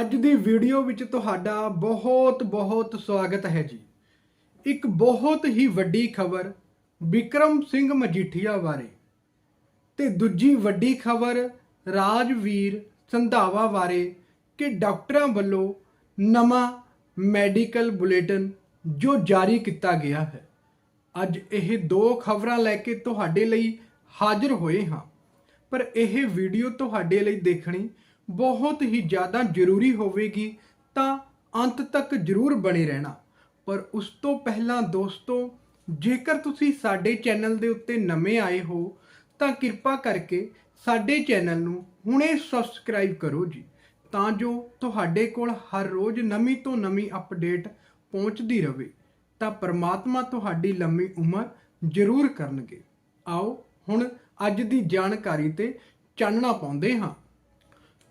ਅੱਜ ਦੀ ਵੀਡੀਓ ਵਿੱਚ ਤੁਹਾਡਾ ਬਹੁਤ ਬਹੁਤ ਸਵਾਗਤ ਹੈ ਜੀ। ਇੱਕ ਬਹੁਤ ਹੀ ਵੱਡੀ ਖਬਰ ਵਿਕਰਮ ਸਿੰਘ ਮਜੀਠੀਆ ਬਾਰੇ ਤੇ ਦੂਜੀ ਵੱਡੀ ਖਬਰ ਰਾਜਵੀਰ ਸੰਧਾਵਾ ਬਾਰੇ ਕਿ ਡਾਕਟਰਾਂ ਵੱਲੋਂ ਨਵਾਂ ਮੈਡੀਕਲ ਬੁਲੇਟਿਨ ਜੋ ਜਾਰੀ ਕੀਤਾ ਗਿਆ ਹੈ। ਅੱਜ ਇਹ ਦੋ ਖਬਰਾਂ ਲੈ ਕੇ ਤੁਹਾਡੇ ਲਈ ਹਾਜ਼ਰ ਹੋਏ ਹਾਂ। ਪਰ ਇਹ ਵੀਡੀਓ ਤੁਹਾਡੇ ਲਈ ਦੇਖਣੀ ਬਹੁਤ ਹੀ ਜ਼ਿਆਦਾ ਜ਼ਰੂਰੀ ਹੋਵੇਗੀ, ਤਾਂ ਅੰਤ ਤੱਕ ਜ਼ਰੂਰ ਬਣੇ ਰਹਿਣਾ। ਪਰ ਉਸ ਤੋਂ ਪਹਿਲਾਂ ਦੋਸਤੋ, ਜੇਕਰ ਤੁਸੀਂ ਸਾਡੇ ਚੈਨਲ ਦੇ ਉੱਤੇ ਨਵੇਂ ਆਏ ਹੋ, ਤਾਂ ਕਿਰਪਾ ਕਰਕੇ ਸਾਡੇ ਚੈਨਲ ਨੂੰ ਹੁਣੇ ਸਬਸਕ੍ਰਾਈਬ ਕਰੋ ਜੀ, ਤਾਂ ਜੋ ਤੁਹਾਡੇ ਕੋਲ ਹਰ ਰੋਜ਼ ਨਵੀਂ ਤੋਂ ਨਵੀਂ ਅਪਡੇਟ ਪਹੁੰਚਦੀ ਰਹੇ ਤਾਂ ਪਰਮਾਤਮਾ ਤੁਹਾਡੀ ਲੰਮੀ ਉਮਰ ਜ਼ਰੂਰ ਕਰਨਗੇ। ਆਓ ਹੁਣ ਅੱਜ ਦੀ ਜਾਣਕਾਰੀ ਤੇ ਚਾਨਣਾ ਪਾਉਂਦੇ ਹਾਂ।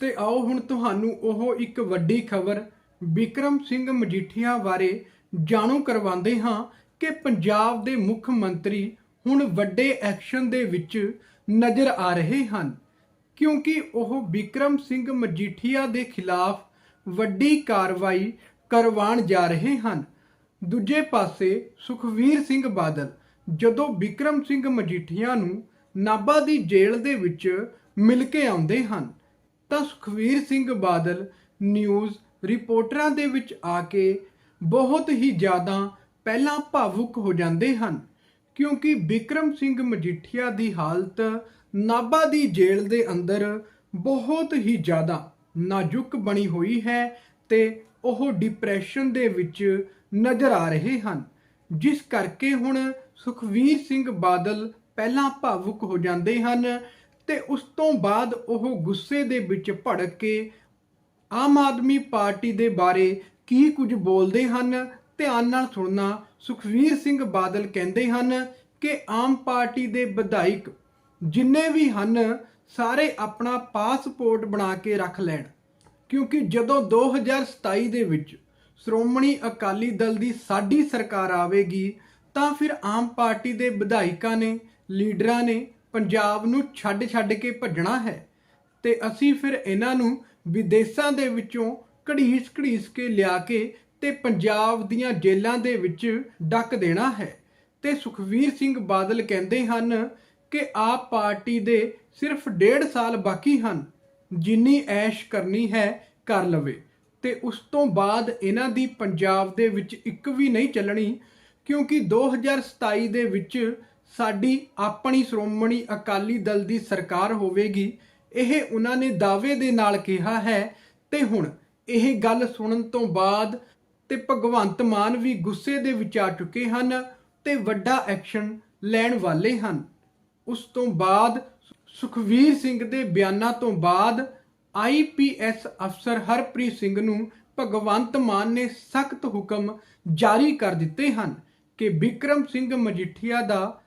ਤੇ ਆਓ ਹੁਣ ਤੁਹਾਨੂੰ ਉਹ ਇੱਕ ਵੱਡੀ ਖਬਰ ਵਿਕਰਮ ਸਿੰਘ ਮਜੀਠੀਆ ਬਾਰੇ ਜਾਣੂ ਕਰਵਾਉਂਦੇ ਹਾਂ ਕਿ ਪੰਜਾਬ ਦੇ ਮੁੱਖ ਮੰਤਰੀ ਹੁਣ ਵੱਡੇ ਐਕਸ਼ਨ ਦੇ ਵਿੱਚ ਨਜ਼ਰ ਆ ਰਹੇ ਹਨ, ਕਿਉਂਕਿ ਉਹ ਵਿਕਰਮ ਸਿੰਘ ਮਜੀਠੀਆ ਦੇ ਖਿਲਾਫ ਵੱਡੀ ਕਾਰਵਾਈ ਕਰਵਾਉਣ ਜਾ ਰਹੇ ਹਨ। ਦੂਜੇ ਪਾਸੇ ਸੁਖਵੀਰ ਸਿੰਘ ਬਾਦਲ ਜਦੋਂ ਵਿਕਰਮ ਸਿੰਘ ਮਜੀਠੀਆ ਨੂੰ ਨਾਭਾ ਦੀ ਜੇਲ੍ਹ ਦੇ ਵਿੱਚ ਮਿਲ ਕੇ ਆਉਂਦੇ ਹਨ ਤਾਂ ਸੁਖਵੀਰ ਸਿੰਘ ਬਾਦਲ ਨਿਊਜ਼ ਰਿਪੋਰਟਰਾਂ ਦੇ ਵਿੱਚ ਆ ਕੇ ਬਹੁਤ ਹੀ ਜ਼ਿਆਦਾ ਪਹਿਲਾਂ ਭਾਵੁਕ ਹੋ ਜਾਂਦੇ ਹਨ, ਕਿਉਂਕਿ ਵਿਕਰਮ ਸਿੰਘ ਮਜੀਠੀਆ ਦੀ ਹਾਲਤ ਨਾਭਾ ਦੀ ਜੇਲ੍ਹ ਦੇ ਅੰਦਰ ਬਹੁਤ ਹੀ ਜ਼ਿਆਦਾ ਨਾਜ਼ੁਕ ਬਣੀ ਹੋਈ ਹੈ ਤੇ ਉਹ ਡਿਪਰੈਸ਼ਨ ਦੇ ਵਿੱਚ ਨਜ਼ਰ ਆ ਰਹੇ ਹਨ, ਜਿਸ ਕਰਕੇ ਹੁਣ ਸੁਖਵੀਰ ਸਿੰਘ ਬਾਦਲ ਪਹਿਲਾਂ ਭਾਵੁਕ ਹੋ ਜਾਂਦੇ ਹਨ ਤੇ ਉਸ ਤੋਂ ਬਾਅਦ ਉਹ ਗੁੱਸੇ ਦੇ ਵਿੱਚ ਭੜਕ ਕੇ ਆਮ ਆਦਮੀ ਪਾਰਟੀ ਦੇ ਬਾਰੇ ਕੀ ਕੁਝ ਬੋਲਦੇ ਹਨ, ਧਿਆਨ ਨਾਲ ਸੁਣਨਾ, ਸੁਖਵੀਰ ਸਿੰਘ ਬਾਦਲ ਕਹਿੰਦੇ ਹਨ ਕਿ ਆਮ ਪਾਰਟੀ ਦੇ ਵਿਧਾਇਕ ਜਿੰਨੇ ਵੀ ਹਨ, ਸਾਰੇ ਆਪਣਾ ਪਾਸਪੋਰਟ ਬਣਾ ਕੇ ਰੱਖ ਲੈਣ। ਕਿਉਂਕਿ ਜਦੋਂ 2027 ਦੇ ਵਿੱਚ ਸ਼੍ਰੋਮਣੀ ਅਕਾਲੀ ਦਲ ਦੀ ਸਾਡੀ ਸਰਕਾਰ ਆਵੇਗੀ, ਤਾਂ ਫਿਰ ਆਮ ਪਾਰਟੀ ਦੇ ਵਿਧਾਇਕਾਂ ਨੇ, ਲੀਡਰਾਂ ਨੇ ਪੰਜਾਬ ਨੂੰ ਛੱਡ-ਛੱਡ ਕੇ ਭੱਜਣਾ ਹੈ ਤੇ ਅਸੀਂ ਫਿਰ ਇਹਨਾਂ ਨੂੰ ਵਿਦੇਸ਼ਾਂ ਦੇ ਵਿੱਚੋਂ ਘੜੀਸ-ਘੜੀਸ ਕੇ ਲਿਆ ਕੇ ਤੇ ਪੰਜਾਬ ਦੀਆਂ ਜੇਲ੍ਹਾਂ ਦੇ ਵਿੱਚ ਡੱਕ ਦੇਣਾ ਹੈ। ਤੇ ਸੁਖਵੀਰ ਸਿੰਘ ਬਾਦਲ ਕਹਿੰਦੇ ਹਨ ਕਿ ਆਪ ਪਾਰਟੀ ਦੇ ਸਿਰਫ ਡੇਢ ਸਾਲ ਬਾਕੀ ਹਨ, ਜਿੰਨੀ ਐਸ਼ ਕਰਨੀ ਹੈ ਕਰ ਲਵੇ। ਤੇ ਉਸ ਤੋਂ ਬਾਅਦ ਇਹਨਾਂ ਦੀ ਪੰਜਾਬ ਦੇ ਵਿੱਚ ਇੱਕ ਵੀ ਨਹੀਂ ਚੱਲਣੀ, ਕਿਉਂਕਿ 2027 ਦੇ ਵਿੱਚ ਸਾਡੀ ਆਪਣੀ ਸ਼੍ਰੋਮਣੀ ਅਕਾਲੀ ਦਲ ਦੀ ਸਰਕਾਰ ਹੋਵੇਗੀ, ਇਹ ਉਹਨਾਂ ਨੇ ਦਾਅਵੇ ਦੇ ਨਾਲ ਕਿਹਾ ਹੈ ਤੇ ਹੁਣ ਇਹ ਗੱਲ ਸੁਣਨ ਤੋਂ ਬਾਅਦ ਤੇ ਭਗਵੰਤ ਮਾਨ ਵੀ ਗੁੱਸੇ ਦੇ ਵਿੱਚ ਆ ਚੁੱਕੇ ਹਨ ਤੇ ਵੱਡਾ ਐਕਸ਼ਨ ਲੈਣ ਵਾਲੇ ਹਨ। ਉਸ ਤੋਂ ਬਾਅਦ ਸੁਖਵੀਰ ਸਿੰਘ ਦੇ ਬਿਆਨਾਂ ਤੋਂ ਬਾਅਦ ਆਈਪੀਐਸ ਅਫਸਰ ਹਰਪ੍ਰੀਤ ਸਿੰਘ ਨੂੰ ਭਗਵੰਤ ਮਾਨ ਨੇ ਸਖਤ ਹੁਕਮ ਜਾਰੀ ਕਰ ਦਿੱਤੇ ਹਨ ਕਿ ਵਿਕਰਮ ਸਿੰਘ ਮਜੀਠੀਆ ਦਾ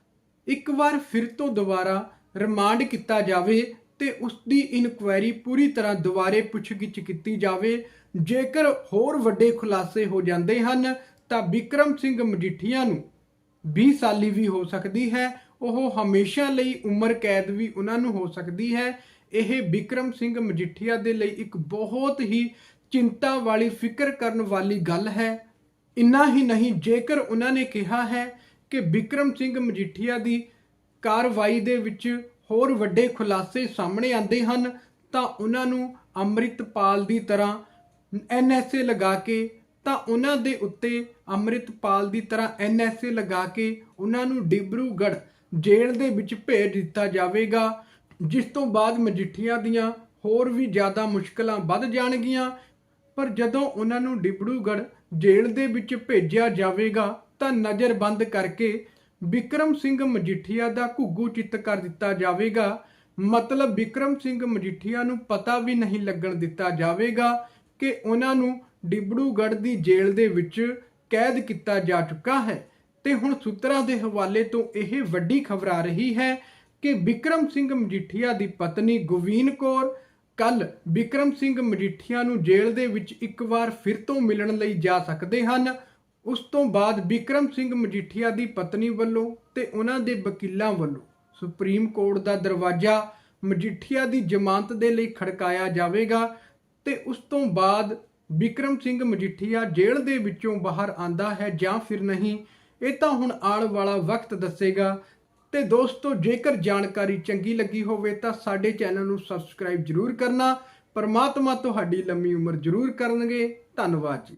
ਇੱਕ ਵਾਰ ਫਿਰ ਤੋਂ ਦੁਬਾਰਾ ਰਿਮਾਂਡ ਕੀਤਾ ਜਾਵੇ ਤੇ ਉਸ ਦੀ ਇਨਕੁਆਇਰੀ ਪੂਰੀ ਤਰ੍ਹਾਂ ਦੁਬਾਰੇ ਪੁੱਛਗਿੱਛ ਕੀਤੀ ਜਾਵੇ। ਜੇਕਰ ਹੋਰ ਵੱਡੇ ਖੁਲਾਸੇ ਹੋ ਜਾਂਦੇ ਹਨ, ਤਾਂ ਵਿਕਰਮ ਸਿੰਘ ਮਜੀਠੀਆ ਨੂੰ 20 ਸਾਲੀ ਵੀ ਹੋ ਸਕਦੀ ਹੈ। ਉਹ ਹਮੇਸ਼ਾ ਲਈ ਉਮਰ ਕੈਦ ਵੀ ਉਹਨਾਂ ਨੂੰ ਹੋ ਸਕਦੀ ਹੈ। ਇਹ ਵਿਕਰਮ ਸਿੰਘ ਮਜੀਠੀਆ ਦੇ ਲਈ ਇੱਕ ਬਹੁਤ ਹੀ ਚਿੰਤਾ ਵਾਲੀ ਫਿਕਰ ਕਰਨ ਵਾਲੀ ਗੱਲ ਹੈ। ਇੰਨਾ ਹੀ ਨਹੀਂ, ਜੇਕਰ ਉਹਨਾਂ ਨੇ ਕਿਹਾ ਹੈ ਕਿ ਵਿਕਰਮ ਸਿੰਘ ਮਜੀਠੀਆ ਦੀ ਕਾਰਵਾਈ ਦੇ ਵਿੱਚ ਹੋਰ ਵੱਡੇ ਖੁਲਾਸੇ ਸਾਹਮਣੇ ਆਉਂਦੇ ਹਨ, ਤਾਂ ਉਹਨਾਂ ਨੂੰ ਅੰਮ੍ਰਿਤਪਾਲ ਦੀ ਤਰ੍ਹਾਂ ਐਨਐਸਏ ਲਗਾ ਕੇ, ਤਾਂ ਉਹਨਾਂ ਦੇ ਉੱਤੇ ਅੰਮ੍ਰਿਤਪਾਲ ਦੀ ਤਰ੍ਹਾਂ ਐਨਐਸਏ ਲਗਾ ਕੇ ਉਹਨਾਂ ਨੂੰ ਡਿਬਰੂਗੜ੍ਹ ਜੇਲ੍ਹ ਦੇ ਵਿੱਚ ਭੇਜ ਦਿੱਤਾ ਜਾਵੇਗਾ, ਜਿਸ ਤੋਂ ਬਾਅਦ ਮਜੀਠੀਆਂ ਦੀਆਂ ਹੋਰ ਵੀ ਜ਼ਿਆਦਾ ਮੁਸ਼ਕਲਾਂ ਵੱਧ ਜਾਣਗੀਆਂ। ਪਰ ਜਦੋਂ ਉਹਨਾਂ ਨੂੰ ਡਿਬਰੂਗੜ੍ਹ ਜੇਲ੍ਹ ਦੇ ਵਿੱਚ ਭੇਜਿਆ ਜਾਵੇਗਾ ਤਾਂ ਨਜ਼ਰਬੰਦ ਕਰਕੇ ਵਿਕਰਮ ਸਿੰਘ ਮਜੀਠੀਆ ਦਾ ਘੁੱਗੂ ਚਿੱਤ ਕਰ ਦਿੱਤਾ ਜਾਵੇਗਾ। ਮਤਲਬ ਵਿਕਰਮ ਸਿੰਘ ਮਜੀਠੀਆ ਨੂੰ ਪਤਾ ਵੀ ਨਹੀਂ ਲੱਗਣ ਦਿੱਤਾ ਜਾਵੇਗਾ ਕਿ ਉਹਨਾਂ ਨੂੰ ਡਿਬੜੂਗੜ੍ਹ ਦੀ ਜੇਲ੍ਹ ਦੇ ਵਿੱਚ ਕੈਦ ਕੀਤਾ ਜਾ ਚੁੱਕਾ ਹੈ। ਤੇ ਹੁਣ ਸੂਤਰਾਂ ਦੇ ਹਵਾਲੇ ਤੋਂ ਇਹ ਵੱਡੀ ਖਬਰ ਆ ਰਹੀ ਹੈ ਕਿ ਵਿਕਰਮ ਸਿੰਘ ਮਜੀਠੀਆ ਦੀ ਪਤਨੀ ਗੁਵੀਨ ਕੌਰ ਕੱਲ ਵਿਕਰਮ ਸਿੰਘ ਮਜੀਠੀਆ ਨੂੰ ਜੇਲ੍ਹ ਦੇ ਵਿੱਚ ਇੱਕ ਵਾਰ ਫਿਰ ਤੋਂ ਮਿਲਣ ਲਈ ਜਾ ਸਕਦੇ ਹਨ। ਉਸ ਤੋਂ ਬਾਅਦ ਵਿਕਰਮ ਸਿੰਘ ਮਜੀਠੀਆ ਦੀ ਪਤਨੀ ਵੱਲੋਂ ਤੇ ਉਹਨਾਂ ਦੇ ਵਕੀਲਾਂ ਵੱਲੋਂ ਸੁਪਰੀਮ ਕੋਰਟ ਦਾ ਦਰਵਾਜ਼ਾ ਮਜੀਠੀਆ ਦੀ ਜ਼ਮਾਨਤ ਦੇ ਲਈ ਖੜਕਾਇਆ ਜਾਵੇਗਾ ਤੇ ਉਸ ਤੋਂ ਬਾਅਦ ਵਿਕਰਮ ਸਿੰਘ ਮਜੀਠੀਆ ਜੇਲ੍ਹ ਦੇ ਵਿੱਚੋਂ ਬਾਹਰ ਆਂਦਾ ਹੈ ਜਾਂ ਫਿਰ ਨਹੀਂ, ਇਹ ਤਾਂ ਹੁਣ ਆਉਣ ਵਾਲਾ ਵਕਤ ਦੱਸੇਗਾ। ਤੇ ਦੋਸਤੋ, ਜੇਕਰ ਜਾਣਕਾਰੀ ਚੰਗੀ ਲੱਗੀ ਹੋਵੇ ਤਾਂ ਸਾਡੇ ਚੈਨਲ ਨੂੰ ਸਬਸਕ੍ਰਾਈਬ ਜਰੂਰ ਕਰਨਾ। ਪਰਮਾਤਮਾ ਤੁਹਾਡੀ ਲੰਮੀ ਉਮਰ ਜਰੂਰ ਕਰਨਗੇ। ਧੰਨਵਾਦ ਜੀ।